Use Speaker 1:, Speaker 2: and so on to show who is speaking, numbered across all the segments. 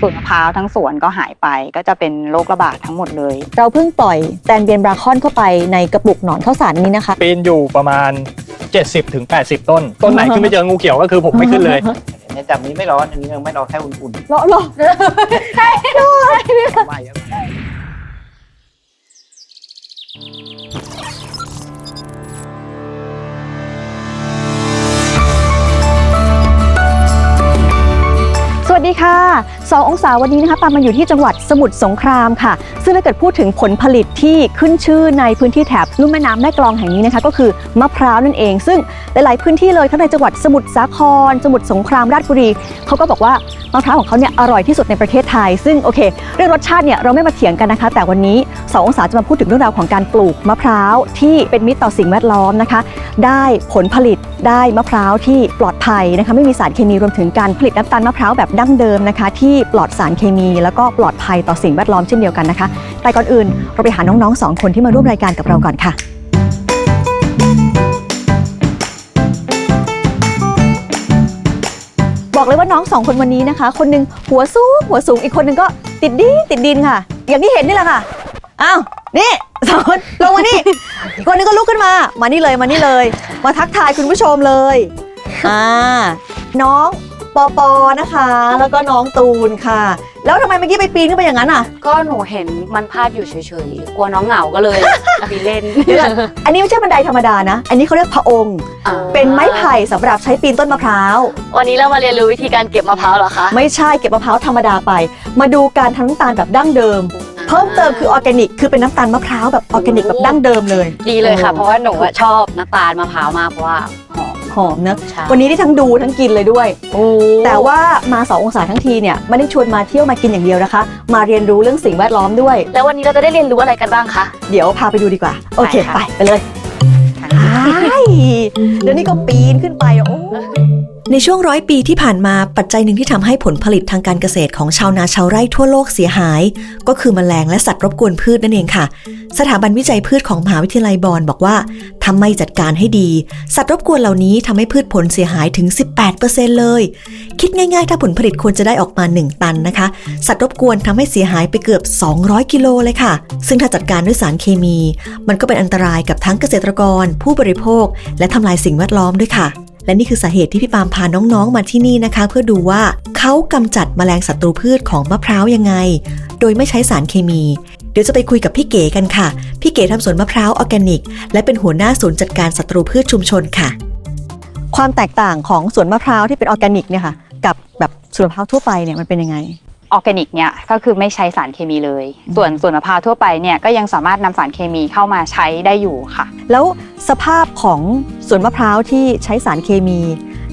Speaker 1: สวนมะพร้าวทั้งสวนก็หายไปก็จะเป็นโรคระบาดทั้งหมดเลย
Speaker 2: เราเพิ่งปล่อยแตนเบียนบราคอนเข้าไปในกระปุกหนอนข้าวสารนี้นะคะ
Speaker 3: ปีนอยู่ประมาณ 70-80ถึง80 ต้น ต้นไหนขึ้นไม่เจองูเขียวก็คือผมไม่ขึ้นเลย
Speaker 4: เนี่ยจับนี้ไม่ร้อนอันนี้ยังไม่ร้อนแค่อุ่น
Speaker 2: รอรอ
Speaker 4: ๆไม่ครับ
Speaker 2: สวัสดีค่ะ 2 องศาวันนี้นะคะปามาอยู่ที่จังหวัดสมุทรสงครามค่ะ ซึ่งถ้าเกิดพูดถึงผลผลิตที่ขึ้นชื่อในพื้นที่แถบลุ่มแม่น้ำแม่กลองแห่งนี้นะคะ ก็คือมะพร้าวนั่นเอง ซึ่งหลาย ๆ พื้นที่เลยทั้งในจังหวัดสมุทรสาคร สมุทรสงครามราชบุรีเขาก็บอกว่ามะพร้าวของเขาเนี่ยอร่อยที่สุดในประเทศไทย ซึ่งโอเค เรื่องรสชาติเนี่ยเราไม่มาเถียงกันนะคะ แต่วันนี้ 2 องศาจะมาพูดถึงเรื่องราวของการปลูกมะพร้าวที่เป็นมิตรต่อสิ่งแวดล้อมนะคะ ได้ผลผลิต ได้มะพร้าวที่ปลอดภัยนะคะไม่มีสารเคมีรวมถึงการผลิตน้ำตาลมะพร้าวแบบดั้งเดิมนะคะ ที่ปลอดสารเคมี แล้วก็ปลอดภัยต่อสิ่งแวดล้อมเช่นเดียวกันนะคะ แต่ก่อนอื่นเราไปหาน้องๆสองคนที่มาร่วมรายการกับเราก่อนค่ะบอกเลยว่าน้องสองคนวันนี้นะคะ คนหนึ่งหัวสูงหัวสูงอีกคนหนึ่งก็ติดดินติดดินค่ะ อย่างที่เห็นนี่แหละค่ะ อ้าวนี่สองคนลงมานี่อีกคนนึงก็ลุกขึ้นมา มานี่เลยมานี่เลย มาทักทายคุณผู้ชมเลยอ่าน้องปอปอนะคะ แล้วก็น้องตูนค่ะ แล้วทำไมเมื่อกี้ไปปีนขึ้นไปอย่างนั้นอะ
Speaker 5: ก็หนูเห็นมันพาดอยู่เฉยๆ กลัวน้องเหงาก็เลย เอาไปเล่น
Speaker 2: เดี๋ยวก่อนอันนี้ไม่ใช่บันไดธรรมดานะ อันนี้เขาเรียกพระองค์
Speaker 5: อ่า
Speaker 2: เป็นไม้ไผ่สำหรับใช้ปีนต้นมะพร้าว
Speaker 5: วันนี้เรามาเรียนรู้วิธีการเก็บมะพร้าวเหรอคะ
Speaker 2: ไม่ใช่เก็บมะพร้าวธรรมดาไป มาดูการทำน้ำตาลแบบดั้งเดิม เพิ่มเติมคือออร์แกนิก คือเป็นน้ำตาลมะพร้าวแบบออร์แกนิกแบบดั้งเดิมเลย
Speaker 5: ดีเลยค่ะ เพราะว่าหนูอะชอบน้ำตาลมะพร้าวมากเพราะว่าหอม
Speaker 2: หอมเนอะ
Speaker 5: ใช่
Speaker 2: วันนี้ได้ทั้งดูทั้งกินเลยด้วย
Speaker 5: โอ้
Speaker 2: แต่ว่ามาสององศาทั้งทีเนี่ยไม่ได้ชวนมาเที่ยวมากินอย่างเดียวนะคะ มาเรียนรู้เรื่องสิ่งแวดล้อมด้วย
Speaker 5: แล้ววันนี้เราจะได้เรียนรู้อะไรกันบ้างคะ
Speaker 2: เดี๋ยวพาไปดูดีกว่า โอเค
Speaker 5: ไป
Speaker 2: ไป
Speaker 5: ค่ะ
Speaker 2: ไปเลยไปเดี๋ยวนี้ก็ปีนขึ้นไปโอ้
Speaker 6: ในช่วงร้อยปีที่ผ่านมาปัจจัยหนึ่งที่ทำให้ผลผลิตทางการเกษตรของชาวนาชาวไร่ทั่วโลกเสียหาย ก็คือแมลงและสัตว์รบกวนพืชนั่นเองค่ะ สถาบันวิจัยพืชของมหาวิทยาลัยบอนบอกว่าถ้าไม่จัดการให้ดี สัตว์รบกวนเหล่านี้ทำให้พืชผลเสียหายถึง 18%เลย คิดง่ายๆ ถ้าผลผลิตควรจะได้ออกมา 1 ตันนะคะ สัตว์รบกวนทำให้เสียหายไปเกือบ 200 กิโลเลยค่ะ ซึ่งถ้าจัดการด้วยสารเคมี มันก็เป็นอันตรายกับทั้งเกษตรกร ผู้บริโภค และทำลายสิ่งแวดล้อมด้วยค่ะ และนี่คือสาเหตุที่พี่ปามพาน้องๆมาที่นี่นะคะ เพื่อดูว่าเขากำจัดแมลงศัตรูพืชของมะพร้าวยังไง โดยไม่ใช้สารเคมี เดี๋ยวจะไปคุยกับพี่เก๋กันค่ะ พี่เก๋ทำสวนมะพร้าวออร์แกนิก และเป็นหัวหน้าศูนย์จัดการศัตรูพืชชุมชนค่ะ
Speaker 2: ความแตกต่างของสวนมะพร้าวที่เป็นออร์แกนิกเนี่ยค่ะ กับแบบสวนมะพร้าวทั่วไปเนี่ยมันเป็นยังไง
Speaker 1: ออร์แกนิกเนี่ยก็คือไม่ใช้สารเคมีเลย ส่วนส่วนมะพร้าวทั่วไปเนี่ยก็ยังสามารถนำสารเคมีเข้ามาใช้ได้อยู่ค่ะ
Speaker 2: แล้วสภาพของสวนมะพร้าวที่ใช้สารเคมี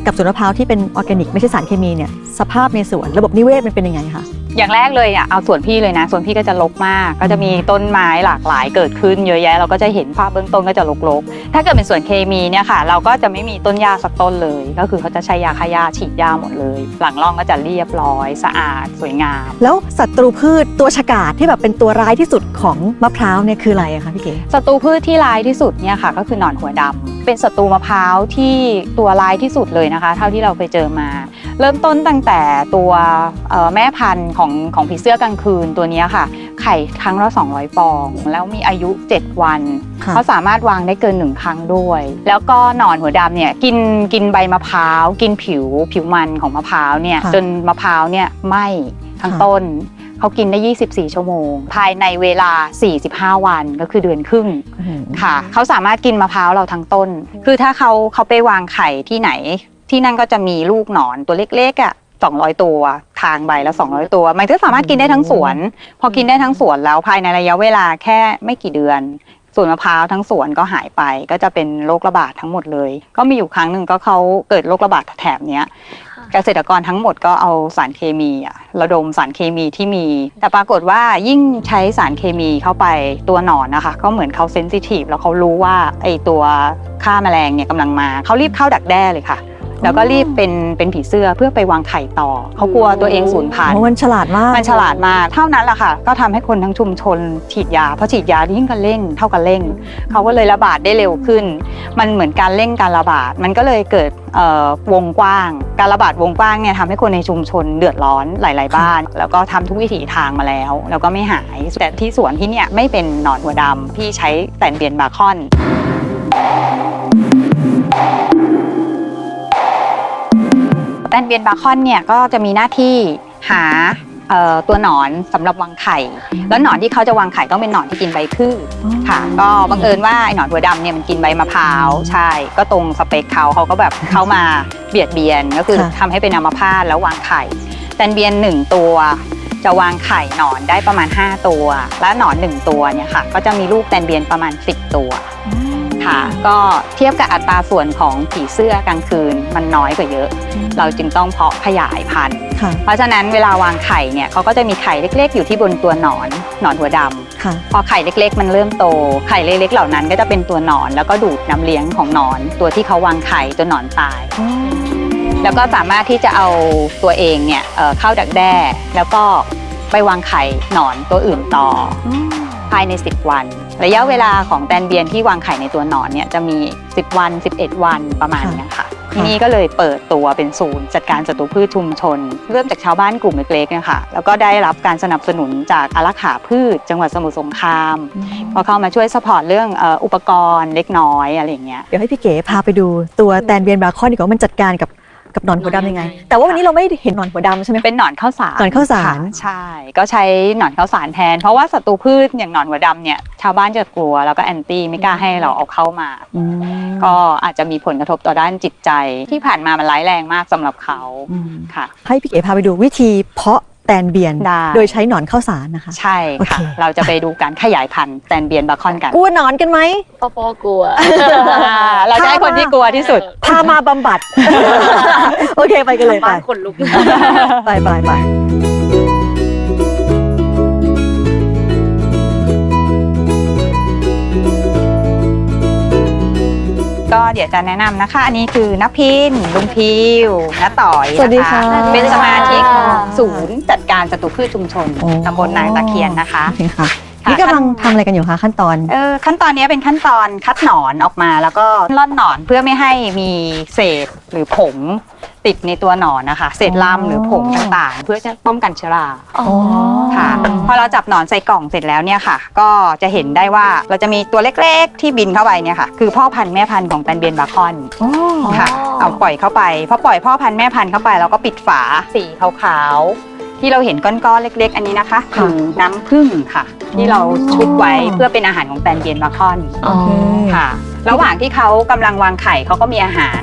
Speaker 2: กับสวนมะพร้าวที่เป็นออร์แกนิกไม่ใช่สารเคมีเนี่ย สภาพในสวนระบบนิเวศมันเป็นยังไงคะ
Speaker 1: อย่างแรกเลยอะเอาส่วนพี่เลยนะส่วนพี่ก็จะรกมาก ก็จะมีต้นไม้หลากหลายเกิดขึ้นเยอะแยะ เราก็จะเห็นภาพเบื้องต้นก็จะรกๆ ถ้าเกิดเป็นส่วนเคมีเนี่ยค่ะ เราก็จะไม่มีต้นหญ้าสักต้นเลย ก็คือเขาจะใช้ยาฆ่าหญ้าฉีดหญ้าหมดเลย หลังร่องก็จะเรียบร้อย สะอาดสวยงาม
Speaker 2: แล้วศัตรูพืชตัวฉกาจที่แบบเป็นตัวร้ายที่สุดของมะพร้าวเนี่ยคืออะไรอะคะพี่เก๋
Speaker 1: ศัตรูพืชที่ร้ายที่สุดเนี่ยค่ะ ก็คือหนอนหัวดำเป็นศัตรูมะพร้าวที่ตัวร้ายที่สุดเลยนะคะ เท่าที่เราเคยเจอมา เริ่มต้นตั้งแต่ตัวเอ่อแม่พันธุ์ของของผีเสื้อกลางคืนตัวเนี้ยค่ะ ไข่ครั้งละ200ฟอง แล้วมีอายุ 7 วัน
Speaker 2: ค่ะ
Speaker 1: เขาสามารถวางได้เกินหนึ่งครั้งด้วย แล้วก็หนอนหัวดำเนี่ยกินกินใบมะพร้าว กินผิวผิวมันของมะพร้าวเนี่ย
Speaker 2: ค่ะ
Speaker 1: จนมะพร้าวเนี่ยไหม้ทั้ง
Speaker 2: ค่ะ
Speaker 1: ต้นเขากินได้ 24 ชั่วโมง ภายในเวลา 45 วันก็คือเดือนครึ่งค่ะ เขาสามารถกินมะพร้าวเราทั้งต้น คือถ้าเขาเขาไปวางไข่ที่ไหน ที่นั่นก็จะมีลูกหนอนตัวเล็กๆอะ 200 ตัวทางใบละ200 ตัว มันก็สามารถกินได้ทั้งสวน พอกินได้ทั้งสวนแล้วภายในระยะเวลาแค่ไม่กี่เดือนสวนมะพร้าวทั้งสวนก็หายไปก็จะเป็นโรคระบาดทั้งหมดเลย ก็มีอยู่ครั้งหนึ่งก็เขาเกิดโรคระบาดแถบเนี้ยเกษตรกรทั้งหมดก็เอาสารเคมีอะระดมสารเคมีที่มี แต่ปรากฏว่ายิ่งใช้สารเคมีเข้าไปตัวหนอนนะคะ ก็เหมือนเขาเซนซิทีฟแล้วเขารู้ว่าไอตัวฆ่าแมลงเนี่ยกำลังมาเขารีบเข้าดักแด้เลยค่ะ แล้วก็รีบเป็นเป็นผีเสื้อเพื่อไปวางไข่ต่อ เขากลัวตัวเองสูญพัน
Speaker 2: เพ
Speaker 1: ธุ์
Speaker 2: ราะมันฉลาดมาก
Speaker 1: มันฉลาดมากเท่านั้นแหละค่ะ ก็ทำให้คนทั้งชุมชนฉีดยาเพราะฉีดยายิ่งกันเร่ง เท่ากันเร่ง เขาก็เลยระบาดได้เร็วขึ้น มันเหมือนการเร่งการระบาด มันก็เลยเกิดเอ่อวงกว้าง การระบาดวงกว้างเนี่ยทำให้คนในชุมชนเดือดร้อนหลาย ๆ บ้าน แล้วก็ทำทุกวิถีทางมาแล้ว แล้วก็ไม่หาย แต่ที่สวนที่เนี่ยไม่เป็นหนอนหัวดำพี่ใช้แตนเบียนบาคอนแต นเบียนบาคอนเนี่ยก็จะมีหน้าที่หาเอ่อตัวหนอนสำหรับวางไข่ แล้วหนอนที่เขาจะวางไข่ต้องเป็นหนอนที่กินใบพืชค่ะ ก็บังเอิญว่าไอ้หนอนหัวดำเนี่ยมันกินใบมะพร้าวใช่ ก็ตรงสเปคเขาเขาก็แบบเข้ามาเบียดเบียนก็คือ
Speaker 2: ค่ะ
Speaker 1: ทำให้เป็นอัมพาตแล้ววางไข่แตนเบียนหนึ่งตัวจะวางไข่หนอนได้ประมาณ 5 ตัว และหนอนหนึ่งตัวเนี่ยค่ะ ก็จะมีลูกแตนเบียนประมาณ 10 ตัว ค่ะก็เทียบกับอัตราส่วนของผีเสื้อกลางคืนมันน้อยกว่าเยอะ เราจึงต้องเพาะขยายพันธุ์
Speaker 2: ค่ะ
Speaker 1: เพราะฉะนั้นเวลาวางไข่เนี่ยเขาก็จะมีไข่เล็กๆ อยู่ที่บนตัวหนอนหนอนหัวดำ
Speaker 2: ค่ะ
Speaker 1: พอไข่เล็กๆ มันเริ่มโตไข่เล็กๆ เหล่านั้นก็จะเป็นตัวหนอน แล้วก็ดูดน้ำเลี้ยงของหนอน ตัวที่เขาวางไข่จนหนอนตาย แล้วก็สามารถที่จะเอาตัวเองเนี่ยเอ่อเข้าดักแด้ แล้วก็ไปวางไข่หนอนตัวอื่นต่ออภายใน 10 วัน ระยะเวลาของแตนเบียนที่วางไข่ในตัวหนอนเนี่ยจะมี 10 วัน 11 วันประมาณเนี้ยค่ะ ที่นี่ก็เลยเปิดตัวเป็นศูนย์จัดการศัตรูพืชชุมชน เริ่มจากชาวบ้านกลุ่มเล็กๆเนี่ยค่ะแล้วก็ได้รับการสนับสนุนจากอารักขาพืช จังหวัดสมุทรสงครามพอเข้ามาช่วยสปอร์ตเรื่องเอ่ออุปกรณ์เล็กน้อยอะไรอย่างเงี้ย
Speaker 2: เดี๋ยวให้พี่เก๋พาไปดูตัวแตนเบียนบราคอนดีกว่าว่ามันจัดการกับ กับหนอนหัวดำยังไง แต่ว่าวันนี้เราไม่ได้เห็นหนอนหัวดำใช่ไหม
Speaker 1: เป็นหนอนข้าวสาร
Speaker 2: หนอนข้าวสาร
Speaker 1: ค่ะใช่ ก็ใช้หนอนข้าวสารแทน เพราะว่าศัตรูพืชอย่างหนอนหัวดำเนี่ยชาวบ้านจะกลัวแล้วก็แอนตี้ไม่กล้าให้เราเอาเข้ามา
Speaker 2: อืม
Speaker 1: ก็อาจจะมีผลกระทบต่อด้านจิตใจ ที่ผ่านมามันร้ายแรงมากสำหรับเขา
Speaker 2: อืม
Speaker 1: ค่ะ
Speaker 2: ให้พี่เก๋พาไปดูวิธีเพาะ แตนเบียน
Speaker 1: ได้
Speaker 2: โดยใช้หนอนข้าวสารนะคะ
Speaker 1: ใช่ค่ะ
Speaker 2: โอเค
Speaker 1: เราจะไปดูการขยายพันธุ์แตนเบียนบาคอนกัน
Speaker 2: กลัวหนอนกันไหม
Speaker 5: พ่อพ่อกลัว
Speaker 1: เราจะให้คนที่กลัวที่สุด
Speaker 2: พามาบำบัด โอเคไปกันเลยไป
Speaker 5: บ้านขนลุก
Speaker 2: ไปไปไป
Speaker 1: ก็เดี๋ยวจะแนะนำนะคะ อันนี้คือนับพินลุงพิวน้าต่อย
Speaker 2: สวัสดี
Speaker 1: น
Speaker 2: ค่ะ
Speaker 1: เป็นสมาชิกศูนย์จัดการศัตรูพืชชุมชน
Speaker 2: โอ้
Speaker 1: ตำบลนางตะเคียนนะคะ
Speaker 2: โอเคค่ะ
Speaker 1: ค่ะ
Speaker 2: นี่กำลังทำอะไรกันอยู่คะขั้นตอน
Speaker 1: เออขั้นตอนนี้เป็นขั้นตอนคัดหนอนออกมาแล้วก็ล่อนหนอนเพื่อไม่ให้มีเศษหรือผง ติดในตัวหนอนนะคะ เศษลำหรือผงต่างๆ เพื่อจะป้องกันเชื้อรา
Speaker 2: อ๋อ
Speaker 1: ค่ะพอเราจับหนอนใส่กล่องเสร็จแล้วเนี่ยค่ะ ก็จะเห็นได้ว่าเราจะมีตัวเล็กๆ ที่บินเข้าไปเนี่ยค่ะคือพ่อพันธุ์แม่พันธุ์ของแตนเบียนบาคอน
Speaker 2: อ๋อ
Speaker 1: ค่ะเอาปล่อยเข้าไปพอปล่อยพ่อพันธุ์แม่พันธุ์เข้าไปเราก็ปิดฝาสีขาวๆที่เราเห็นก้อนๆเล็ก ๆ อันนี้นะคะคือน้ำผึ้งค่ะ ที่เราชุบไว้เพื่อเป็นอาหารของแตนเบียนบาคอน
Speaker 2: โอเค
Speaker 1: ค่ะ ระหว่างที่เขากำลังวางไข่เขาก็มีอาหาร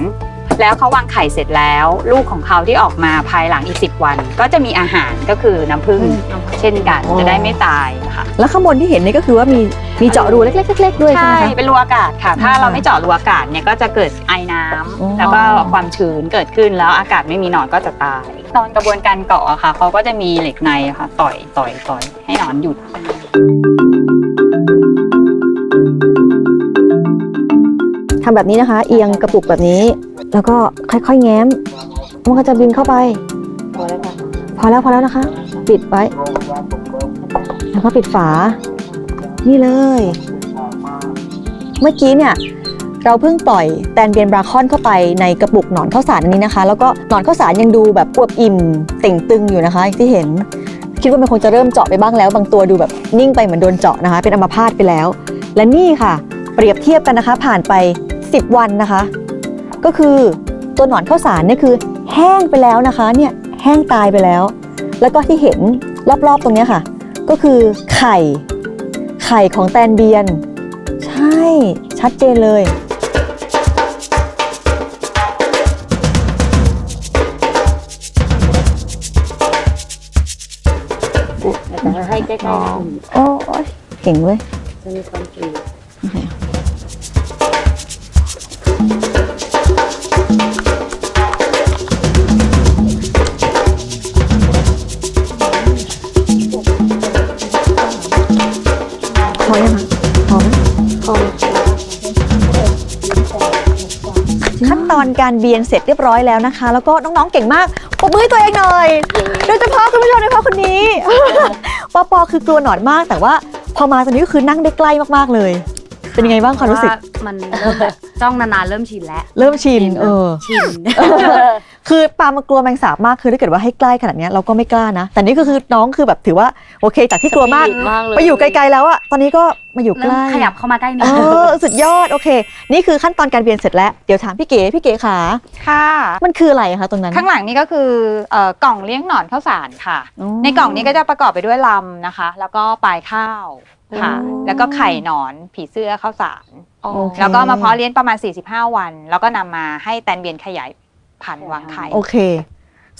Speaker 1: แล้วเขาวางไข่เสร็จแล้ว ลูกของเขาที่ออกมาภายหลังอีก 10 วัน ก็จะมีอาหารก็คือน้ำผึ้งเช่นกัน
Speaker 2: อ๋อ
Speaker 1: จะได้ไม่ตายค่ะ
Speaker 2: แล้วข้างบนที่เห็นนี่ก็คือว่ามีมีเจาะรูเล็กๆเล็กๆด้วยใช่
Speaker 1: ใช่
Speaker 2: ไหมคะ
Speaker 1: เป็นรูอากาศค่ะ ถ้า
Speaker 2: ค่ะ
Speaker 1: เราไม่เจาะรูอากาศเนี่ยก็จะเกิดไอน้ำ
Speaker 2: อ๋อ
Speaker 1: แล้วก็ความชื้นเกิดขึ้นแล้วอากาศไม่มีหนอนก็จะตาย ตอนกระบวนการเกาะอะค่ะเขาก็จะมีเหล็กในอะค่ะต่อยต่อยต่อยให้หนอนหยุด
Speaker 2: ทำแบบนี้นะคะ เอียงกระปุกแบบนี้ แล้วก็ค่อยๆแง้ม มันก็จะบินเข้าไปพอแล้วพอแล้วนะคะ ปิดไว้ แล้วก็ปิดฝา นี่เลย เมื่อกี้เนี่ยเราเพิ่งปล่อยแตนเบียนบราคอนเข้าไปในกระปุกหนอนข้าวสารอันนี้นะคะ แล้วก็หนอนข้าวสารยังดูแบบอวบอิ่มเต่งตึงอยู่นะคะ ที่เห็น คิดว่ามันคงจะเริ่มเจาะไปบ้างแล้ว บางตัวดูแบบนิ่งไปเหมือนโดนเจาะนะคะ เป็นอัมพาตไปแล้ว และนี่ค่ะ เปรียบเทียบกันนะคะ ผ่านไป 10 วันนะคะ ก็คือตัวหนอนข้าวสารเนี่ยคือแห้งไปแล้วนะคะเนี่ยแห้งตายไปแล้ว แล้วก็ที่เห็นรอบๆตรงเนี้ยค่ะ ก็คือไข่ไข่ของแตนเบียน ใช่ชัดเจนเลย
Speaker 5: แต่ให้ใกล้ๆคุณ
Speaker 2: โอ้ยเก่งเว้ย
Speaker 5: จะมีความกรี
Speaker 2: พอไหม
Speaker 5: พอ
Speaker 2: ขั้นตอนอนการเบียนเสร็จเรียบร้อยแล้วนะคะ แล้วก็น้องๆเก่งมากปรบมือให้ตัวเองหน่อยโดยเฉพาะคุณผู้ชมโดยเฉพาะคนนี้ปอปอคือกลัวหนอนมาก แต่ว่าพอมาตอนนี้ก็คือนั่งได้ใกล้มากๆเลย เป็นยังไงบ้างความรู้สึก
Speaker 5: ว่ามันเริ่มแบบจ้องนานๆเริ่มชินแล้ว
Speaker 2: เริ่มชินเออ
Speaker 5: ชิน
Speaker 2: คือปาล์มกลัวแมงสาบมากคือถ้าเกิดว่าให้ใกล้ขนาดเนี้ยเราก็ไม่กล้านะ แต่นี่ก็คือน้องคือแบบถือว่าโอเค จากที่กลัวมาก
Speaker 5: สปีดมากเลย
Speaker 2: ไปอยู่ไกลๆแล้วอะตอนนี้ก็มาอยู่ใก
Speaker 5: เริ่ม
Speaker 2: ล้
Speaker 5: ขยับเข้ามาใกล้นิ
Speaker 2: เอ
Speaker 5: ดนึง
Speaker 2: อสุดยอดโอเค นี่คือขั้นตอนการเบียนเสร็จแล้วเดี๋ยวถามพี่เก๋พี่เก๋ขา
Speaker 1: ค่ะ
Speaker 2: มันคืออะไรคะตรงนั้น
Speaker 1: ข้างหลังนี่ก็คือเอ่อกล่องเลี้ยงหนอนข้าวสารค่ะ
Speaker 2: อ๋อ
Speaker 1: ในกล่องนี้ก็จะประกอบไปด้วยลำนะคะ แล้วก็ปลายข้าวค่ะ
Speaker 2: อ๋อ
Speaker 1: แล้วก็ไข่หนอนผีเสื้อข้าวสาร
Speaker 5: อ๋อ
Speaker 2: โอเค
Speaker 1: แล้วก็มาเพาะเลี้ยงประมาณ 45 วัน แล้วก็นำมาให้แตนเบียนขยาย พันธุ์วางไข่
Speaker 2: โอเค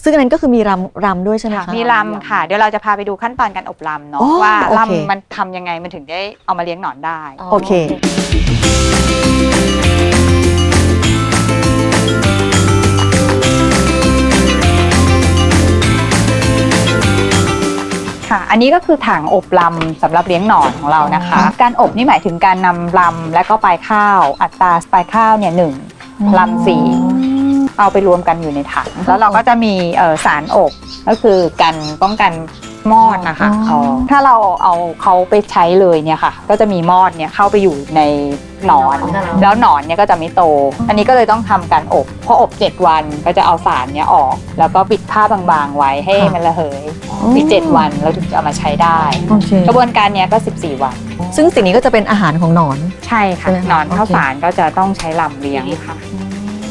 Speaker 2: ซึ่งอันนั้นก็คือมีรำรำด้วยใช่ไหม
Speaker 1: ค่ะ
Speaker 2: คะ
Speaker 1: มีลำค่ะ เดี๋ยวเราจะพาไปดูขั้นตอนการอบลำเนาะ
Speaker 2: อ๋อ
Speaker 1: ว่า
Speaker 2: โอเค
Speaker 1: ลำมันทำยังไงมันถึงได้เอามาเลี้ยงหนอนได้
Speaker 2: โอเค
Speaker 1: ค่ะ อันนี้ก็คือถังอบลำสำหรับเลี้ยงหนอนของเรานะคะ การอบนี่หมายถึงการนำลำและก็ปลายข้าว อัตราปลายข้าวเนี่ยหนึ่งลำสี่ เอาไปรวมกันอยู่ในถัง แล้วเราก็จะมีเอ่อสารอบก็คือการป้องกันมอดนะคะ
Speaker 2: อ๋อ
Speaker 1: ถ้าเราเอาเขาไปใช้เลยเนี่ยค่ะ ก็จะมีมอดเนี่ยเข้าไปอยู่ในหนอน แล้วหนอนเนี่ยก็จะไม่โต อันนี้ก็เลยต้องทำการอบพออบ 7 วันก็จะเอาสารเนี่ยออก แล้วก็ปิดผ้าบางๆไว้ให้
Speaker 2: ค่ะ
Speaker 1: มันระเหยอีก7วันเราถึงจะเอามาใช้ได้
Speaker 2: โอเค
Speaker 1: กระบวนการเนี้ยก็ 14 วัน
Speaker 2: ซึ่งสิ่งนี้ก็จะเป็นอาหารของหนอน
Speaker 1: ใช่ค่ะ
Speaker 2: ใช่ไหมคะ
Speaker 1: หนอนข้าว
Speaker 2: โอเค
Speaker 1: สารก็จะต้องใช้ลำเลี้ยงค่ะ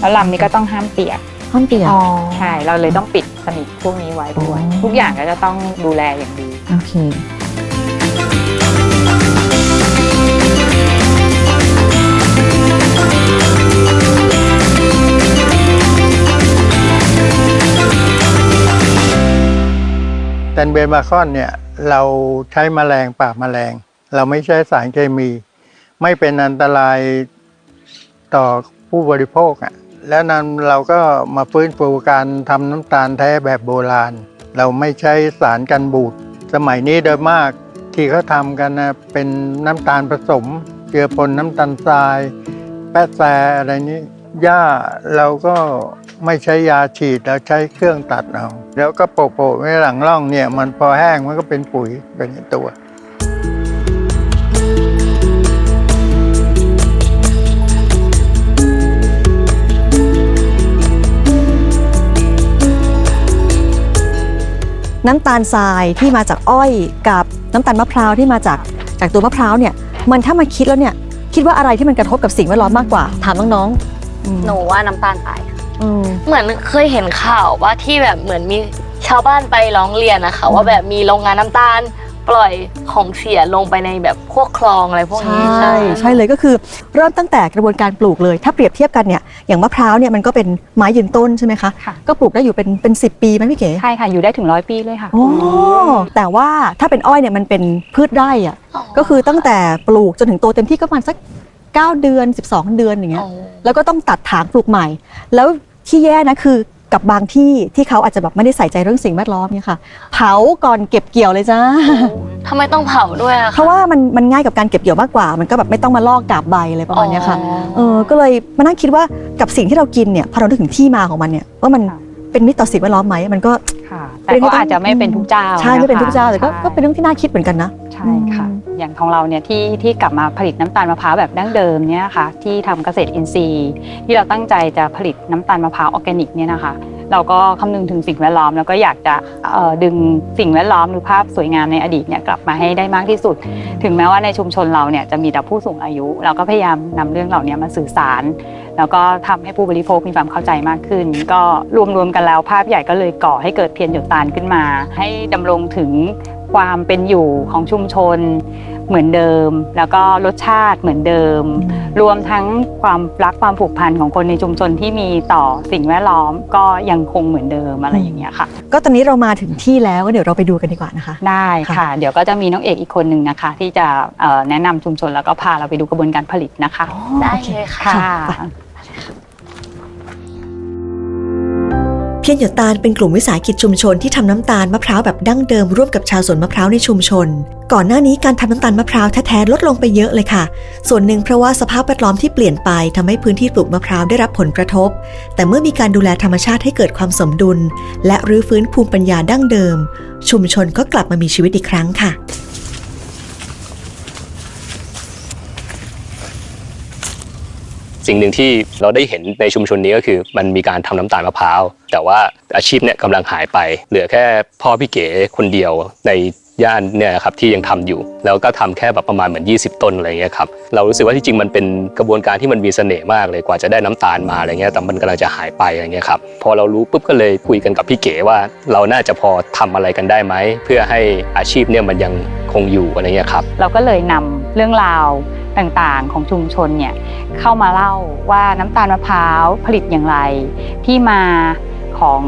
Speaker 1: แล้วลำนี้ก็ต้องห้ามเปียก
Speaker 2: ห้องเปียก
Speaker 1: ใช่เราเลยต้องปิดสนิทพวกนี้ไว้ด้วย
Speaker 2: อ๋อ
Speaker 1: ทุกอย่างก็จะต้องดูแลอย่างดี
Speaker 2: โอเค
Speaker 7: แตนเบนมาคอนเนี่ยเราใช้แมลงปราบแมลง เราไม่ใช้สารเคมี ไม่เป็นอันตรายต่อผู้บริโภคอะ แล้วนั้นเราก็มาฟื้นฟูการทำน้ำตาลแท้แบบโบราณ เราไม่ใช้สารกันบูดสมัยนี้โดยมากที่เขาทำกันนะเป็นน้ำตาลผสม เจือปนน้ำตาลทราย แปะแซอะไรนี้หญ้าเราก็ไม่ใช้ยาฉีดเราใช้เครื่องตัดเอาแล้วก็โปะๆไว้หลังร่องเนี่ย มันพอแห้งมันก็เป็นปุ๋ยเป็นในตัว
Speaker 2: น้ำตาลทรายที่มาจากอ้อยกับน้ำตาลมะพร้าวที่มาจากจากตัวมะพร้าวเนี่ยมันถ้ามาคิดแล้วเนี่ยคิดว่าอะไรที่มันกระทบกับสิ่งแวดล้อมมากกว่าถามน้องๆอืม
Speaker 5: หนูว่าน้ำตาลทรายค่ะ
Speaker 2: อืม
Speaker 8: เหมือนเคยเห็นข่าวว่าที่แบบเหมือนมีชาวบ้านไปร้องเรียนนะคะว่าแบบมีโรงงานน้ำตาล ปล่อยของเสียลงไปในแบบพวกคลองอะไรพวกนี้
Speaker 2: ใช่ใช่เลยก็คือเริ่มตั้งแต่กระบวนการปลูกเลย ถ้าเปรียบเทียบกันเนี่ยอย่างมะพร้าวเนี่ยมันก็เป็นไม้ยืนต้นใช่ไหมคะ
Speaker 1: ค่ะ
Speaker 2: ก็ปลูกได้อยู่เป็นเป็นสิปีไหมพี่เก๋
Speaker 1: ใช่ค่ะ อยู่ได้ถึงร้อยปีเลยค่ะ
Speaker 2: โอ้แต่ว่าถ้าเป็นอ้อยเนี่ยมันเป็นพืชไร่อะก็คือตั้งแต่ปลูกจนถึงโตเต็มที่ก็ประมาณสัก 9 เดือน 12 เดือนอย่างเงี้ย
Speaker 8: อ๋อ
Speaker 2: แล้วก็ต้องตัดถางปลูกใหม่ แล้วที่แย่นะคือ กับบางที่ที่เขาอาจจะแบบไม่ได้ใส่ใจเรื่องสิ่งแวดล้อมเนี่ยค่ะ เผาก่อนเก็บเกี่ยวเลยจ้า
Speaker 8: ทำไมต้องเผาด้วยอะ
Speaker 2: เพ
Speaker 8: คะ
Speaker 2: ราะว่ามันมันง่ายกับการเก็บเกี่ยวมากกว่า มันก็แบบไม่ต้องมาลอกกาบใบอะไรประมาณเนี้ยค่ะ
Speaker 8: อ๋อ
Speaker 2: เออก็เลยมานั่งคิดว่ากับสิ่งที่เรากินเนี่ยพอเรานึกถึงที่มาของมันเนี่ยว่ามัน
Speaker 1: ค่ะ
Speaker 2: เป็นมิตรต่อสิ่งแวดล้อมไหมมันก็
Speaker 1: ค่ะ แต่ก็อาจจะไม่เป็นทุกเจ้า
Speaker 2: ใช่ไม่เป็น
Speaker 1: นะคะ
Speaker 2: ทุกเจ้าแต่ก็
Speaker 1: ใช่
Speaker 2: ก็เป็นเรื่องที่น่าคิดเหมือนกันนะ
Speaker 1: ใช่ค่ะ อย่างของเราเนี่ยที่ที่กลับมาผลิตน้ำตาลมะพร้าวแบบดั้งเดิมเนี่ยค่ะที่ทำเกษตรอินทรีย์ ที่เราตั้งใจจะผลิตน้ำตาลมะพร้าวออร์แกนิกเนี่ยนะคะ เราก็คำนึงถึงสิ่งแวดล้อม แล้วก็อยากจะดึงสิ่งแวดล้อมหรือภาพสวยงามในอดีตเนี่ยกลับมาให้ได้มากที่สุด ถึงแม้ว่าในชุมชนเราเนี่ยจะมีแต่ผู้สูงอายุ เราก็พยายามนำเรื่องเหล่านี้มาสื่อสาร แล้วก็ทำให้ผู้บริโภคมีความเข้าใจมากขึ้น ก็รวมๆกันแล้วภาพใหญ่ก็เลยก่อให้เกิดเพียรหยดตาลขึ้นมา ให้ดำรงถึงความเป็นอยู่ของชุมชน เหมือนเดิม แล้วก็รสชาติเหมือนเดิม รวมทั้งความรักความผูกพันของคนในชุมชนที่มีต่อสิ่งแวดล้อมก็ยังคงเหมือนเดิมอะไรอย่างเงี้ยค่ะ
Speaker 2: ก็ตอนนี้เรามาถึงที่แล้วก็เดี๋ยวเราไปดูกันดีกว่านะคะ
Speaker 1: ได้
Speaker 2: ค่ะ
Speaker 1: ค่ะเดี๋ยวก็จะมีน้องเอกอีกคนหนึ่งนะคะ ที่จะเอ่อแนะนำชุมชนแล้วก็พาเราไปดูกระบวนการผลิตนะคะ
Speaker 8: ได้เลยค่ะ
Speaker 6: เพียรหยดตาลเป็นกลุ่มวิสาหกิจชุมชนที่ทำน้ำตาลมะพร้าวแบบดั้งเดิมร่วมกับชาวสวนมะพร้าวในชุมชน ก่อนหน้านี้การทำน้ำตาลมะพร้าวแท้ๆลดลงไปเยอะเลยค่ะ ส่วนหนึ่งเพราะว่าสภาพแวดล้อมที่เปลี่ยนไปทำให้พื้นที่ปลูกมะพร้าวได้รับผลกระทบ แต่เมื่อมีการดูแลธรรมชาติให้เกิดความสมดุล และรื้อฟื้นภูมิปัญญาดั้งเดิม ชุมชนก็กลับมามีชีวิตอีกครั้งค่ะ
Speaker 9: สิ่งหนึ่งที่เราได้เห็นในชุมชนนี้ก็คือ มันมีการทำน้ำตาลมะพร้าว แต่ว่าอาชีพเนี่ยกำลังหายไป เหลือแค่พ่อพี่เก๋คนเดียวในย่านเนี่ยครับที่ยังทำอยู่ แล้วก็ทำแค่แบบประมาณเหมือน 20 ต้นอะไรเงี้ยครับเรารู้สึกว่าที่จริงมันเป็นกระบวนการที่มันมีเสน่ห์มากเลยกว่าจะได้น้ำตาลมาอะไรเงี้ยแต่มันกำลังจะหายไปอะไรเงี้ยครับพอเรารู้ปุ๊บก็เลยคุยกันกับพี่เก๋ว่า เราน่าจะพอทำอะไรกันได้ไหมเพื่อให้อาชีพเนี่ยมันยังคงอยู่อะไรเงี้ยครับ
Speaker 1: เราก็เลยนำเรื่องราว ต่างๆ ของชุมชนเนี่ยเข้ามาเล่าว่าน้ำตาลมะพร้าวผลิตอย่างไร ที่มาของ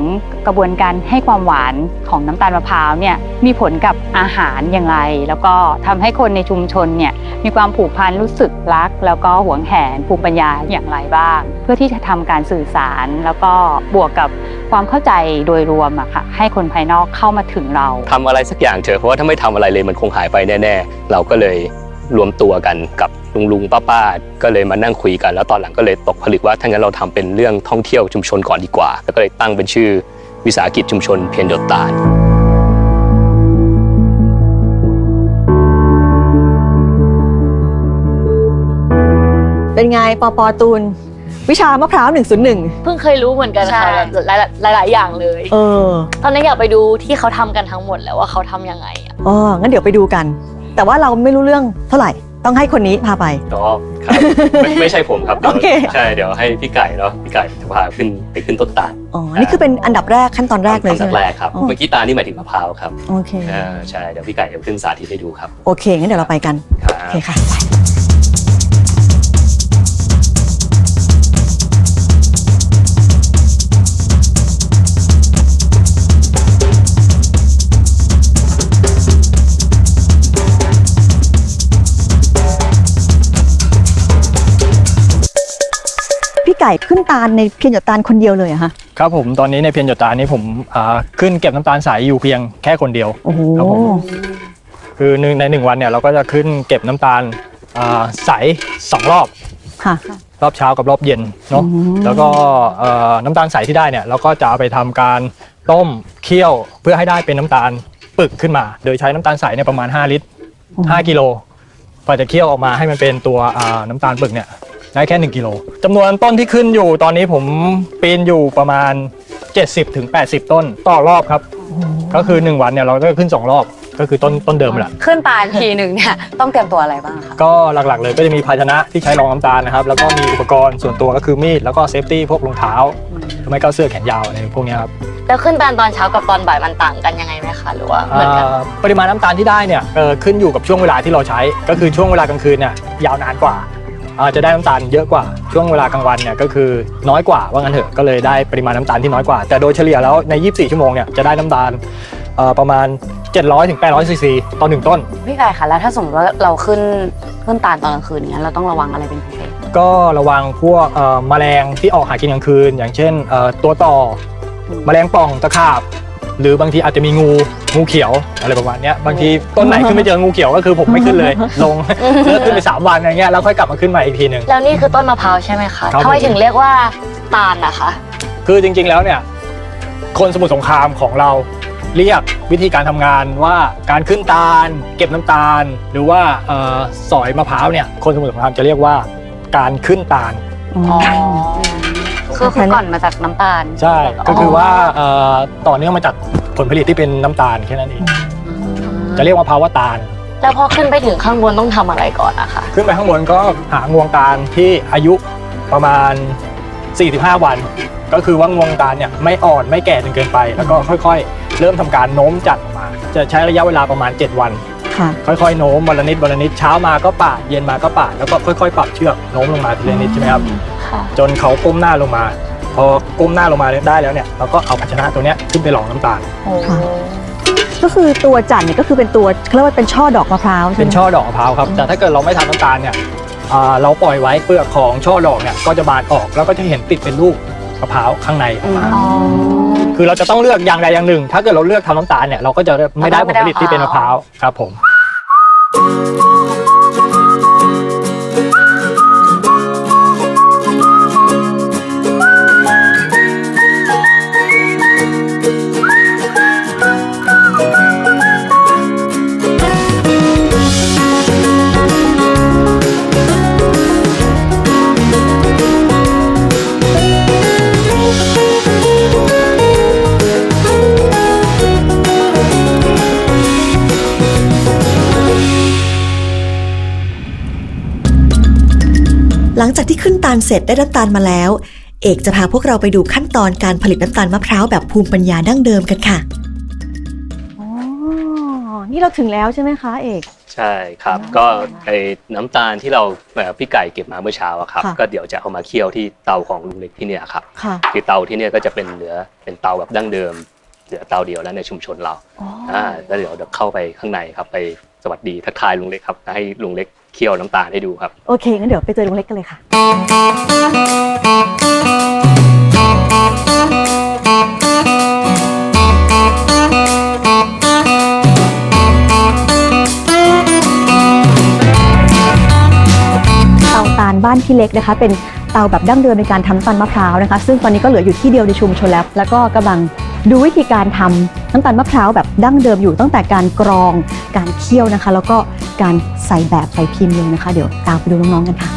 Speaker 1: กระบวนการให้ความหวานของน้ำตาลมะพร้าวเนี่ยมีผลกับอาหารอย่างไร แล้วก็ทำให้คนในชุมชนเนี่ยมีความผูกพันรู้สึกรัก แล้วก็หวงแหนภูมิปัญญาอย่างไรบ้าง เพื่อที่จะทำการสื่อสาร แล้วก็บวกกับความเข้าใจโดยรวมอะค่ะให้คนภายนอกเข้ามาถึงเรา
Speaker 9: ทำอะไรสักอย่างเถอะเพราะว่าถ้าไม่ทำอะไรเลยมันคงหายไปแน่ ๆ เราก็เลย รวมตัวกันกับลุงลุงป้าป้าๆก็เลยมานั่งคุยกัน แล้วตอนหลังก็เลยตกผลึกว่าถ้างั้นเราทำเป็นเรื่องท่องเที่ยวชุมชนก่อนดีกว่า แล้วก็เลยตั้งเป็นชื่อวิสาหกิจชุมชนเพียรหยดตาล
Speaker 2: เป็นไงปอปอตูน วิชามะพร้าว 101
Speaker 8: เพิ่งเคยรู้เหมือนกัน
Speaker 5: ใช่
Speaker 8: ค่ะแบบหลายหลายๆอย่างเลย
Speaker 2: เออ
Speaker 8: ตอนนี้อยากไปดูที่เขาทำกันทั้งหมดแล้วว่าเขาทำยังไงอะ
Speaker 2: อ๋องั้นเดี๋ยวไปดูกัน แต่ว่าเราไม่รู้เรื่องเท่าไหร่ ต้องให้คนนี้พาไป
Speaker 9: ก็ครับไม่ไม่ใช่ผมครับ
Speaker 2: โอเค
Speaker 9: ใช่เดี๋ยวให้พี่ไก่เนาะพี่ไก่จะพาขึ้นไปขึ้นต้นตาล
Speaker 2: อ๋อ นี่คือเป็นอันดับแรกขั้นตอนแรกเลย
Speaker 9: ขั้
Speaker 2: ใช่
Speaker 9: น
Speaker 2: ไหม
Speaker 9: แรกครับ
Speaker 2: อ๋อ
Speaker 9: เมื่อกี้ตาลนี่หมายถึงมะพร้าวครับ
Speaker 2: โอเค
Speaker 9: อ่าใช่เดี๋ยวพี่ไก่จะขึ้นสาธิตให้ดูครับ
Speaker 2: โอเคงั้นเดี๋ยวเราไปกัน
Speaker 9: ครับ
Speaker 2: โอเคค่ะ พี่ไก่ขึ้นตาลในเพียงหยดตาลคนเดียวเลยเหรอะฮะ
Speaker 3: ครับผมตอนนี้ในเพียรหยดตาลนี้ผมอ่าขึ้นเก็บน้ำตาลใสอยู่เพียงแค่คนเดียว
Speaker 2: โอ้โห
Speaker 3: ครับผม คือหนึ่งในหนึ่งวันเนี่ยเราก็จะขึ้นเก็บน้ำตาลอ่าใสสองรอบ
Speaker 2: ค่ะ
Speaker 3: รอบเช้ากับรอบเย็นเนาะ
Speaker 2: อืม
Speaker 3: แล้วก็เอ่อน้ำตาลใสที่ได้เนี่ยเราก็จะเอาไปทำการต้มเคี่ยวเพื่อให้ได้เป็นน้ำตาลปึกขึ้นมา โดยใช้น้ำตาลใสเนี่ยประมาณ 5 ลิตร 5 กิโลกว่าจะเคี่ยวออกมาให้มันเป็นตัวอ่าน้ำตาลปึกเนี่ย ได้แค่ 1กิโลจำนวนต้นที่ขึ้นอยู่ตอนนี้ผมปีนอยู่ประมาณ 70-80ถึง80 ต้นต่อรอบครับ ก็คือ 1 วันเนี่ยเราก็ขึ้น 2 รอบก็คือต้นต้นเดิมแหละ
Speaker 5: ขึ้นตาลทีหนึ่งเนี่ยต้องเตรียมตัวอะไรบ้างคะ
Speaker 3: ก็หลักๆเลยก็จะมีภาชนะที่ใช้รองน้ำตาลนะครับ แล้วก็มีอุปกรณ์ส่วนตัวก็คือมีดแล้วก็เซฟตี้พวกรองเท้าหรือไม่ก็เสื้อแขนยาวอะไรพวกเนี้ยครับ
Speaker 8: แล้วขึ้นตาลตอนเช้ากับตอนบ่ายมันต่างกันยังไงไหมคะหรือว่าเหมือนกัน
Speaker 3: อ่าปริมาณน้ำตาลที่ได้เนี่ยเอ่อขึ้นอยู่กับช่วงเวลาที่เราใช้ ก็คือช่วงเวลากลางคืนเนี่ยยาวนานกว่าอ่า จะได้น้ำตาลเยอะกว่าช่วงเวลากลางวันเนี่ยก็คือน้อยกว่าว่างั้นเถอะก็เลยได้ปริมาณน้ำตาลที่น้อยกว่า แต่โดยเฉลี่ยแล้วใน 24 ชั่วโมงเนี่ยจะได้น้ำตาลเอ่อประมาณ 700ถึง800ซีซีต่อหนึ่งต้น
Speaker 5: พี่ไก่คะแล้วถ้าสมมติว่าเราขึ้นขึ้นตาลตอนกลางคืนเนี้ยเราต้องระวังอะไรเป็นพิเศษ
Speaker 3: ก็ระวังพวกเอ่อแมลงที่ออกหากินกลางคืน อย่างเช่นเอ่อตัวต่อแมลงป่องตะขาบ หรือบางทีอาจจะมีงูงูเขียวอะไรประมาณเนี้ยบางทีต้นไหนขึ้นไม่เจองูเขียวก็คือผมไม่ขึ้นเลย ลงเลิกขึ้นไป 3 วันอะไรเงี้ยแล้วค่อยกลับมาขึ้นมาอีกทีหนึ่ง
Speaker 8: แล้วนี่คือต้นมะพร้าวใช่ไหมคะ
Speaker 3: ครับ
Speaker 8: ทำไม
Speaker 3: ผม
Speaker 8: ถึงเรียกว่าตาลนะคะ
Speaker 3: คือจริงๆแล้วเนี่ยคนสมุทรสงครามของเราเรียกวิธีการทำงานว่าการขึ้นตาล เก็บน้ำตาล หรือว่าเอ่อสอยมะพร้าวเนี่ยคนสมุทรสงครามจะเรียกว่าการขึ้นตาล
Speaker 2: อ๋อ
Speaker 5: คือคือก่อนมาจากน้ำตาล
Speaker 3: ใช่ ก็คือว่าเอ่อต่อเนื่องมาจากผลผลิตที่เป็นน้ำตาลแค่นั้นเอง จะเรียกว่าภาวะตาล
Speaker 8: แล้วพอขึ้นไปถึงข้างบนต้องทำอะไรก่อนนะคะ
Speaker 3: ขึ้นไปข้างบนก็หางวงตาลที่อายุประมาณ 45 วัน ก็คือว่างวงตาลเนี่ยไม่อ่อนไม่แก่จนเกินไป แล้วก็ค่อยๆ เริ่มทำการโน้มจัดออกมา จะใช้ระยะเวลาประมาณ 7 วัน
Speaker 2: ค่ะ
Speaker 3: ค่อยๆโน้มวันละนิดวันละนิดเช้ามาก็ปาดเย็นมาก็ปาดแล้วก็ค่อยๆ ปรับเชือกโน้มลงมาทีละนิดใช่ไหมครับ
Speaker 8: ค่ะ
Speaker 3: จนเขาก้มหน้าลงมา พอก้มหน้าลงมาได้แล้วเนี่ยเราก็เอาภาชนะตัวเนี้ยขึ้นไปหลองน้ำตาล
Speaker 2: ค่ะ ก็คือตัวจันทร์เนี่ยก็คือเป็นตัวเขาเรียกว่าเป็นช่อดอกมะพร้าวใช่
Speaker 3: เป็น
Speaker 2: ไหม
Speaker 3: ช่อดอกมะพร้าวครับ แต่ถ้าเกิดเราไม่ทำน้ำตาลเนี่ยอ่าเราปล่อยไว้เปลือกของช่อดอกเนี่ยก็จะบานออกแล้วก็จะเห็นติดเป็นลูกมะพร้าวข้างในออกมา
Speaker 5: อ๋อ
Speaker 3: คือเราจะต้องเลือกอย่างใดอย่างหนึ่ง ถ้าเกิดเราเลือกทำน้ำตาลเนี่ยเราก็จะไม่ได้ผลผลิตที่เป็นมะพร้าวครับผม
Speaker 6: ลังจากที่ขึ้นตาลเสร็จได้น้ำตาลมาแล้ว เอกจะพาพวกเราไปดูขั้นตอนการผลิตน้ำตาลมะพร้าวแบบภูมิปัญญาดั้งเดิมกันค่ะ
Speaker 2: อ๋อ นี่เราถึงแล้วใช่ไหมคะเอก
Speaker 9: ใช่ครับก็ไอ้น้ำตาลที่เราเอ่อพี่ไก่เก็บมาเมื่อเช้าอะครับ
Speaker 2: ค่ะ
Speaker 9: ก็เดี๋ยวจะเอามาเคี่ยวที่เตาของลุงเล็กที่เนี่ยครับ
Speaker 2: ค่ะ
Speaker 9: คือเตาที่เนี่ยก็จะเป็นเหลือเป็นเตาแบบดั้งเดิมเหลือเตาเดียวแล้วในชุมชนเรา
Speaker 2: อ๋ออ่่า
Speaker 9: แล้วเดี๋ยวเดี๋ยวเข้าไปข้างในครับไปสวัสดีทักทายลุงเล็กครับให้ลุงเล็ก เคี่ยวน้ำตาลให้ดูครับ
Speaker 2: โอเค งั้นเดี๋ยวไปเจอลุงเล็กกันเลยค่ะ เตาตาลบ้านพี่เล็กนะคะ เป็นเตาแบบดั้งเดิมในการทำน้ำตาลมะพร้าวนะคะ ซึ่งตอนนี้ก็เหลืออยู่ที่เดียวในชุมชนแล้ว แล้วก็กำลัง ดูวิธีการทำน้ำตาลมะพร้าวแบบดั้งเดิมอยู่ตั้งแต่การกรอง การเคี่ยวนะคะ แล้วก็การใส่แบบใส่พิมพ์เลยนะคะ เดี๋ยวตามไปดูน้องๆกันค่ะ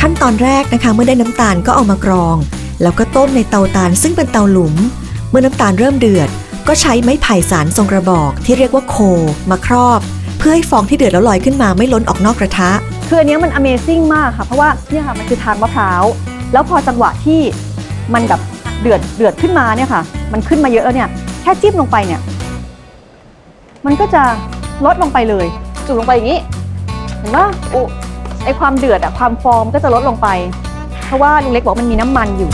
Speaker 6: ขั้นตอนแรกนะคะเมื่อได้น้ำตาลก็เอามากรอง แล้วก็ต้มในเตาตาลซึ่งเป็นเตาหลุม เมื่อน้ำตาลเริ่มเดือด ก็ใช้ไม้ไผ่สารทรงกระบอก ที่เรียกว่าโค มาครอบ เพื่อให้ฟองที่เดือดแล้วลอยขึ้นมาไม่ล้นออกนอกกระทะ
Speaker 2: คืออันเนี้ยมัน Amazing มากค่ะ เพราะว่าเนี่ยค่ะมันคือทางมะพร้าวแล้วพอจังหวะที่มันแบบเดือดเดือดขึ้นมาเนี่ยค่ะ มันขึ้นมาเยอะแล้วเนี่ยแค่จิ้มลงไปเนี่ย มันก็จะลดลงไปเลย จุดลงไปอย่างนี้ เห็นว่าอุไอความเดือดอะความฟอร์มก็จะลดลงไป เพราะว่าลุงเล็กบอกมันมีน้ำมันอยู่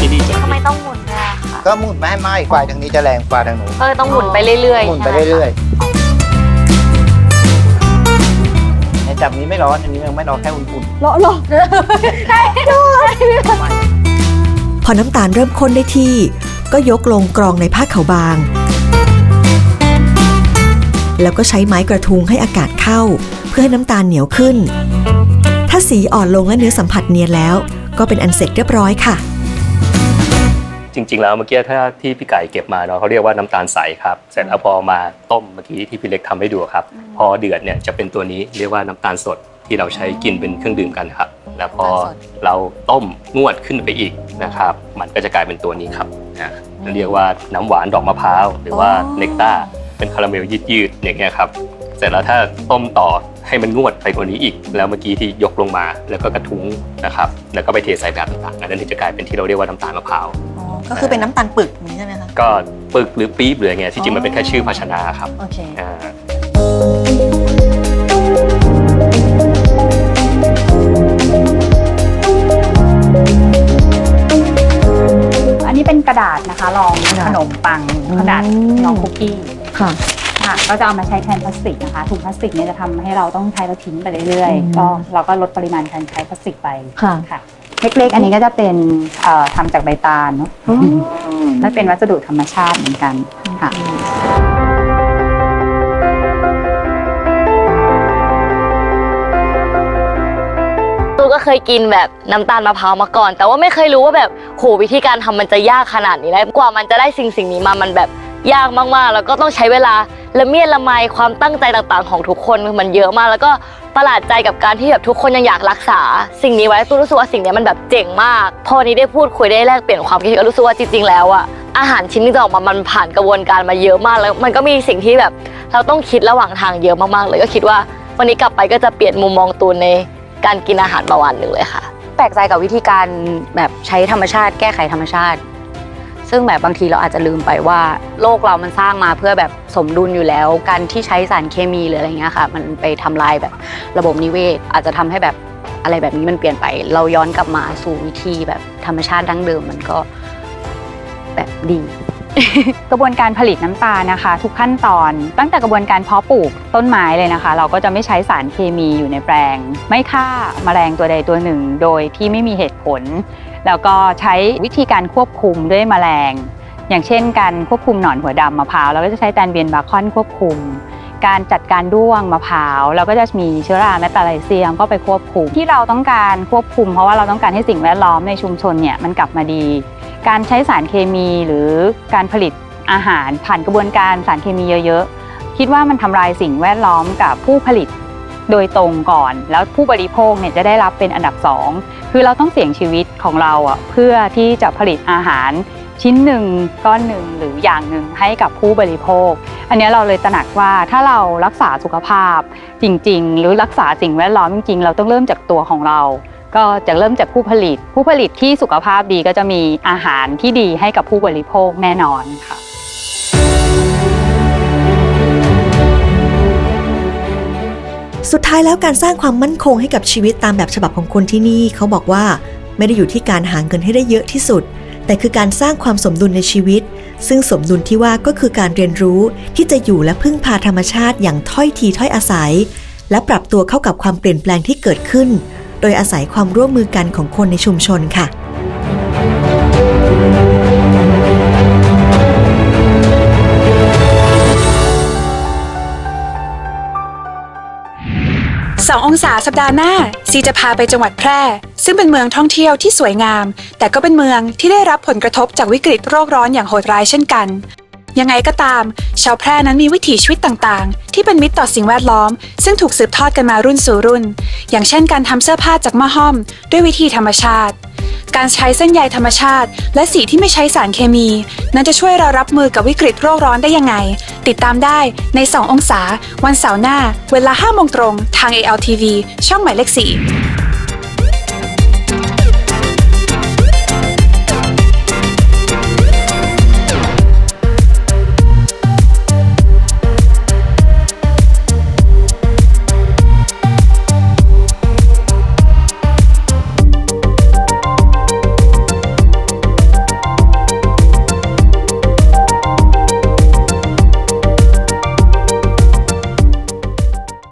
Speaker 9: ที่นี่จะ
Speaker 8: ทำไมต้องหมุนด้วยอะคะ
Speaker 4: ก็หมุนไม่ให้ไหม้ฝ่ายทางนี้จะแรงฝ่ายทางนู้น
Speaker 8: เออต้องหมุนไปเรื่อยๆ
Speaker 4: หมุนไป
Speaker 8: ใช่หมคะ
Speaker 4: เรื่อย จับนี้ไม่ร้อนอันนี้ยังไม่ร้อนแค่อุ่นๆ
Speaker 2: เลาะเลาะ
Speaker 6: พอน้ำตาลเริ่มข้นได้ที่ ก็ยกลงกรองในผ้าขาวบาง แล้วก็ใช้ไม้กระทุงให้อากาศเข้า เพื่อให้น้ำตาลเหนียวขึ้น ถ้าสีอ่อนลงและเนื้อสัมผัสเนียนแล้ว ก็เป็นอันเสร็จเรียบร้อยค่ะ
Speaker 9: จริง ๆ แล้วเมื่อกี้ถ้าที่พี่ไก่เก็บมาเนาะเขาเรียกว่าน้ำตาลใสครับ เสร็จแล้วพอมาต้มเมื่อกี้ที่พี่เล็กทำให้ดูครับ พอเดือดเนี่ยจะเป็นตัวนี้เรียกว่าน้ำตาลสดที่เราใช้กินเป็นเครื่องดื่มกันครับ แล้วพอเราต้มนวดขึ้นไปอีกนะครับ มันก็จะกลายเป็นตัวนี้ครับอ่าเรียกว่าน้ำหวานดอกมะพร้าวหรือว่า
Speaker 2: อ๋อ
Speaker 9: เนกต้าเป็นคาราเมลยืดๆอย่างเงี้ยครับเสร็จแล้วถ้าต้มต่อให้มันนวดไปกว่านี้อีก แล้วเมื่อกี้ที่ยกลงมาแล้วก็กระทุ้งนะครับ แล้วก็ไปเทใส่แบบต่างๆอันนั้นถึงจะกลายเป็นที่เราเรียกว่าน้ำตาลมะพร้าว
Speaker 6: ก็คือเป็นน้ำตาลปึกนี้ใช่ไหมคะ
Speaker 9: ก็ปึกหรือปี๊บหรือไงที่จริงมันเป็นแค่ชื่อภาชนะครับ
Speaker 6: โอเค
Speaker 1: นนี้เป็นกระดาษนะคะรอง
Speaker 2: กระดาษ
Speaker 1: ขนมปัง
Speaker 2: อืม
Speaker 1: กระดาษรองคุกกี้
Speaker 2: ค่ะ
Speaker 1: ค่ะก็จะเอามาใช้แทนพลาสติกนะคะถุงพลาสติกเนี่ยจะทำให้เราต้องใช้แล้วทิ้งไปเรื่อย
Speaker 2: อืม
Speaker 1: ๆก็เราก็ลดปริมาณการใช้พลาสติกไป
Speaker 2: ค่ะ
Speaker 1: ค่ะเล็กๆอันนี้ก็จะเป็นเอ่อทำจากใบตาลเนาะและเป็นวัสดุธรรมชาติเหมือนกันค่ะ
Speaker 8: ก็เคยกินแบบน้ำตาลมะพร้าวมาก่อน แต่ว่าไม่เคยรู้ว่าแบบโหวิธีการทำมันจะยากขนาดนี้แล้วกว่ามันจะได้สิ่งสิ่งนี้มามันแบบยากมากๆ แล้วก็ต้องใช้เวลาละเมียดละไมความตั้งใจต่างๆ ของทุกคนมันเยอะมาก แล้วก็ประหลาดใจกับการที่แบบทุกคนยังอยากรักษา สิ่งนี้ไว้ตูรู้สึกว่าสิ่งนี้มันแบบเจ๋งมาก พอนี้ได้พูดคุยได้แลกเปลี่ยนความคิดก็รู้สึกว่าจริงๆแล้วอะอาหารชิ้นที่จะออกมามันผ่านกระบวนการมาเยอะมาก แล้วมันก็มีสิ่งที่แบบ เราต้องคิดระหว่างทางเยอะมากๆเลยก็คิดว่า วันนี้กลับไปก็จะเปลี่ยนมุมมองตูนใน การกินอาหารประวันหนึ่งเลยค่ะ
Speaker 5: แปลกใจกับวิธีการแบบใช้ธรรมชาติ แก้ไขธรรมชาติ ซึ่งแบบบางทีเราอาจจะลืมไปว่า โลกเรามันสร้างมาเพื่อแบบสมดุลอยู่แล้ว การที่ใช้สารเคมีหรืออะไรเงี้ยค่ะ มันไปทำลายแบบระบบนิเวศ อาจจะทำให้แบบอะไรแบบนี้มันเปลี่ยนไป เราย้อนกลับมาสู่วิธีแบบธรรมชาติดั้งเดิมมันก็แบบดี
Speaker 1: กระบวนการผลิตน้ำตาลนะคะ ทุกขั้นตอน ตั้งแต่กระบวนการเพาะปลูกต้นไม้เลยนะคะ เราก็จะไม่ใช้สารเคมีอยู่ในแปลง ไม่ฆ่าแมลงตัวใดตัวหนึ่ง โดยที่ไม่มีเหตุผล แล้วก็ใช้วิธีการควบคุมด้วยแมลง อย่างเช่น การควบคุมหนอนหัวดำมะพร้าวเราก็จะใช้แตนเบียนบาคอนควบคุมการจัดการด้วงมะพร้าวเราก็จะมีเชื้อราแมตตาไลเซียมก็ไปควบคุม ที่เราต้องการควบคุม เพราะว่าเราต้องการให้สิ่งแวดล้อมในชุมชนเนี่ยมันกลับมาดี การใช้สารเคมีหรือการผลิตอาหารผ่านกระบวนการสารเคมีเยอะๆ คิดว่ามันทำลายสิ่งแวดล้อมกับผู้ผลิตโดยตรงก่อน แล้วผู้บริโภคเนี่ยจะได้รับเป็นอันดับสองคือเราต้องเสี่ยงชีวิตของเราอะเพื่อที่จะผลิตอาหารชิ้นหนึ่งก้อนหนึ่งหรืออย่างหนึ่งให้กับผู้บริโภค อันนี้เราเลยตระหนักว่าถ้าเรารักษาสุขภาพจริง ๆ หรือรักษาสิ่งแวดล้อมจริง ๆ เราต้องเริ่มจากตัวของเรา ก็จะเริ่มจากผู้ผลิต ผู้ผลิตที่สุขภาพดีก็จะมีอาหารที่ดีให้กับผู้บริโภคแน่นอนค่ะ
Speaker 6: สุดท้ายแล้วการสร้างความมั่นคงให้กับชีวิตตามแบบฉบับของคนที่นี่เขาบอกว่า ไม่ได้อยู่ที่การหาเงินให้ได้เยอะที่สุด แต่คือการสร้างความสมดุลในชีวิต ซึ่งสมดุลที่ว่าก็คือการเรียนรู้ที่จะอยู่และพึ่งพาธรรมชาติอย่างถ้อยทีถ้อยอาศัย และปรับตัวเข้ากับความเปลี่ยนแปลงที่เกิดขึ้น ดยอาศัยความร่วมมือกันของคนในชุมชนค่ะ
Speaker 10: สององศาสัปดาห์หน้า ซีจะพาไปจังหวัดแพร่ ซึ่งเป็นเมืองท่องเที่ยวที่สวยงาม แต่ก็เป็นเมืองที่ได้รับผลกระทบจากวิกฤตโรคร้อนอย่างโหดร้ายเช่นกัน ยังไงก็ตาม ชาวแพร่นั้นมีวิถีชีวิตต่างๆ ที่เป็นมิตรต่อสิ่งแวดล้อม ซึ่งถูกสืบทอดกันมารุ่นสู่รุ่น อย่างเช่นการทำเสื้อผ้าจากมะฮ่อม ด้วยวิธีธรรมชาติ การใช้เส้นใยธรรมชาติ และสีที่ไม่ใช้สารเคมี นั้นจะช่วยเรารับมือกับวิกฤตโรคร้อนได้ยังไง ติดตามได้ใน 2 องศา วันเสาร์หน้า เวลา5โมงตรง ทาง ALTV ช่องหมายเลข4